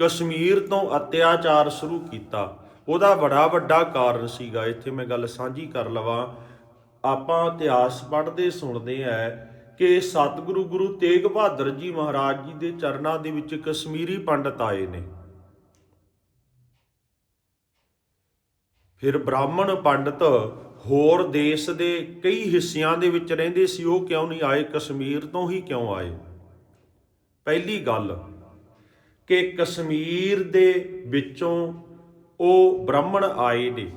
ਕਸ਼ਮੀਰ ਤੋਂ ਅਤਿਆਚਾਰ ਸ਼ੁਰੂ ਕੀਤਾ। ਉਹਦਾ ਬੜਾ ਵੱਡਾ ਕਾਰਨ ਸੀਗਾ। ਇੱਥੇ ਮੈਂ ਗੱਲ ਸਾਂਝੀ ਕਰ ਲਵਾਂ। ਆਪਾਂ ਇਤਿਹਾਸ ਪੜ੍ਹਦੇ, ਸੁਣਦੇ ਆ ਕਿ ਸਤਿਗੁਰੂ ਗੁਰੂ ਤੇਗ ਬਹਾਦਰ ਜੀ ਮਹਾਰਾਜ ਜੀ ਦੇ ਚਰਨਾਂ ਦੇ ਵਿੱਚ ਕਸ਼ਮੀਰੀ ਪੰਡਤ ਆਏ ਨੇ। ਫਿਰ ਬ੍ਰਾਹਮਣ ਪੰਡਤ ਹੋਰ ਦੇਸ਼ ਦੇ ਕਈ ਹਿੱਸਿਆਂ ਦੇ ਵਿੱਚ ਰਹਿੰਦੇ ਸੀ। ਉਹ ਕਿਉਂ ਨਹੀਂ ਆਏ? ਕਸ਼ਮੀਰ ਤੋਂ ਹੀ ਕਿਉਂ ਆਏ? ਪਹਿਲੀ ਗੱਲ ਕਿ ਕਸ਼ਮੀਰ ਦੇ ਵਿੱਚੋਂ ਉਹ ਬ੍ਰਾਹਮਣ ਆਏ ਨੇ।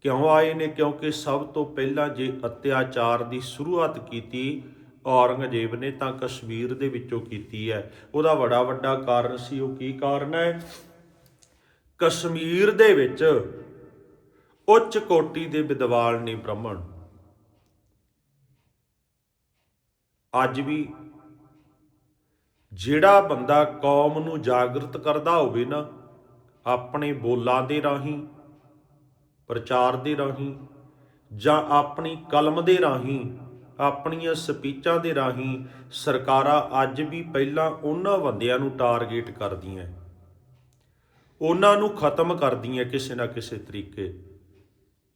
ਕਿਉਂ ਆਏ ਨੇ? ਕਿਉਂਕਿ ਸਭ ਤੋਂ ਪਹਿਲਾਂ ਜੇ ਅਤਿਆਚਾਰ ਦੀ ਸ਼ੁਰੂਆਤ ਕੀਤੀ ਔਰੰਗਜ਼ੇਬ ਨੇ, ਤਾਂ ਕਸ਼ਮੀਰ ਦੇ ਵਿੱਚੋਂ ਕੀਤੀ ਹੈ। ਉਹਦਾ ਬੜਾ ਵੱਡਾ ਕਾਰਨ ਸੀ, ਉਹ ਕੀ ਕਾਰਨ ਹੈ? ਕਸ਼ਮੀਰ ਦੇ ਵਿੱਚ ਉੱਚ ਕੋਟੀ ਦੇ ਵਿਦਵਾਨ ਨੇ ਬ੍ਰਾਹਮਣ। ਅੱਜ ਵੀ ਜਿਹੜਾ ਬੰਦਾ ਕੌਮ ਨੂੰ ਜਾਗਰਤ ਕਰਦਾ ਹੋਵੇ ਨਾ, ਆਪਣੇ ਬੋਲਾਂ ਦੇ ਰਾਹੀਂ, ਪ੍ਰਚਾਰ ਦੇ ਰਾਹੀਂ, ਜਾਂ ਆਪਣੀ ਕਲਮ ਦੇ ਰਾਹੀਂ, ਆਪਣੀਆਂ ਸਪੀਚਾਂ ਦੇ ਰਾਹੀਂ ਸਰਕਾਰਾਂ ਅੱਜ ਵੀ ਪਹਿਲਾਂ ਉਹਨਾਂ ਬੰਦਿਆਂ ਨੂੰ ਟਾਰਗੇਟ ਕਰਦੀਆਂ ਉਹਨਾਂ ਨੂੰ ਖਤਮ ਕਰਦੀਆਂ ਕਿਸੇ ਨਾ ਕਿਸੇ ਤਰੀਕੇ।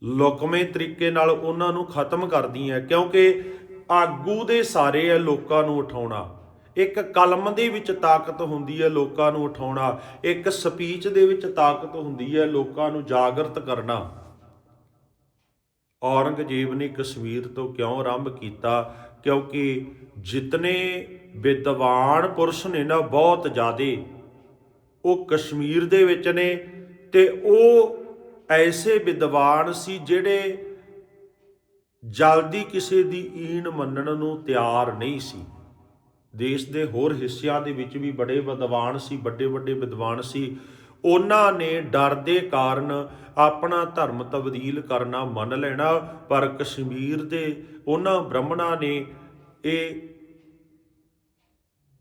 ਲੁਕਵੇਂ ਤਰੀਕੇ ਨਾਲ ਉਹਨਾਂ ਨੂੰ ਖਤਮ ਕਰਦੀਆਂ ਕਿਉਂਕਿ ਆਗੂ ਦੇ ਸਾਰੇ ਹੈ ਲੋਕਾਂ ਨੂੰ ਉਠਾਉਣਾ। ਇੱਕ ਕਲਮ ਦੇ ਵਿੱਚ ਤਾਕਤ ਹੁੰਦੀ ਹੈ ਲੋਕਾਂ ਨੂੰ ਉਠਾਉਣਾ, ਇੱਕ ਸਪੀਚ ਦੇ ਵਿੱਚ ਤਾਕਤ ਹੁੰਦੀ ਹੈ ਲੋਕਾਂ ਨੂੰ ਜਾਗਰਤ ਕਰਨਾ। ਔਰੰਗਜ਼ੇਬ ਨੇ ਕਸ਼ਮੀਰ ਤੋਂ ਕਿਉਂ ਆਰੰਭ ਕੀਤਾ? ਕਿਉਂਕਿ ਜਿਤਨੇ ਵਿਦਵਾਨ ਪੁਰਸ਼ ਨੇ ਨਾ, ਬਹੁਤ ਜ਼ਿਆਦੇ। ਉਹ ਕਸ਼ਮੀਰ ਦੇ ਵਿੱਚ ਨੇ ਤੇ ਉਹ ਐਸੇ ਵਿਦਵਾਨ ਸੀ ਜਿਹੜੇ ਜਲਦੀ ਕਿਸੇ ਦੀ ਈਨ ਮੰਨਣ ਨੂੰ ਤਿਆਰ ਨਹੀਂ ਸੀ। ਦੇਸ਼ ਦੇ ਹੋਰ ਹਿੱਸਿਆਂ ਦੇ ਵਿੱਚ ਵੀ ਬੜੇ ਵਿਦਵਾਨ ਸੀ, ਵੱਡੇ ਵੱਡੇ ਵਿਦਵਾਨ ਸੀ। ਉਹਨਾਂ ਨੇ ਡਰ ਦੇ ਕਾਰਨ ਆਪਣਾ ਧਰਮ ਤਬਦੀਲ ਕਰਨਾ ਮੰਨ ਲੈਣਾ, ਪਰ ਕਸ਼ਮੀਰ ਦੇ ਉਹਨਾਂ ਬ੍ਰਾਹਮਣਾਂ ਨੇ ਇਹ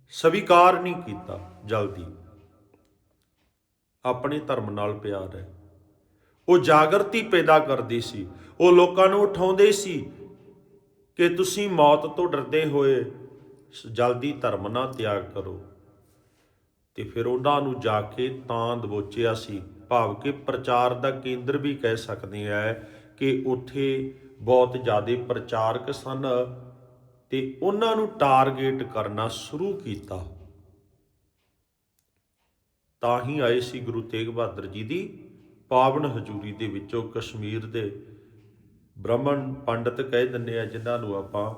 ਸਵੀਕਾਰ ਨਹੀਂ ਕੀਤਾ ਜਲਦੀ। ਆਪਣੇ ਧਰਮ ਨਾਲ ਪਿਆਰ ਹੈ। ਉਹ ਜਾਗਰਤੀ ਪੈਦਾ ਕਰਦੀ ਸੀ। ਉਹ ਲੋਕਾਂ ਨੂੰ ਉਠਾਉਂਦੇ ਸੀ ਕਿ ਤੁਸੀਂ ਮੌਤ ਤੋਂ ਡਰਦੇ ਹੋਏ ਜਲਦੀ ਧਰਮ ਨਾ ਤਿਆਗ ਕਰੋ। ਤੇ ਫਿਰ ਉਹਨਾਂ ਨੂੰ ਜਾ ਕੇ ਤਾਂ ਦਬੋਚਿਆ ਸੀ। ਭਾਵ ਕਿ ਪ੍ਰਚਾਰ ਦਾ ਕੇਂਦਰ ਵੀ ਕਹਿ ਸਕਦੇ ਆ ਕਿ ਉੱਥੇ ਬਹੁਤ ਜ਼ਿਆਦਾ ਪ੍ਰਚਾਰਕ ਸਨ ਤੇ ਉਹਨਾਂ ਨੂੰ ਟਾਰਗੇਟ ਕਰਨਾ ਸ਼ੁਰੂ ਕੀਤਾ। ਤਾਂ ਹੀ ਆਏ ਸੀ ਗੁਰੂ ਤੇਗ ਬਹਾਦਰ ਜੀ ਦੀ ਪਾਵਨ ਹਜ਼ੂਰੀ ਦੇ ਵਿੱਚੋਂ ਕਸ਼ਮੀਰ ਦੇ ਬ੍ਰਾਹਮਣ ਪੰਡਤ ਕਹਿ ਦਿੰਦੇ ਆ, ਜਿਨ੍ਹਾਂ ਨੂੰ ਆਪਾਂ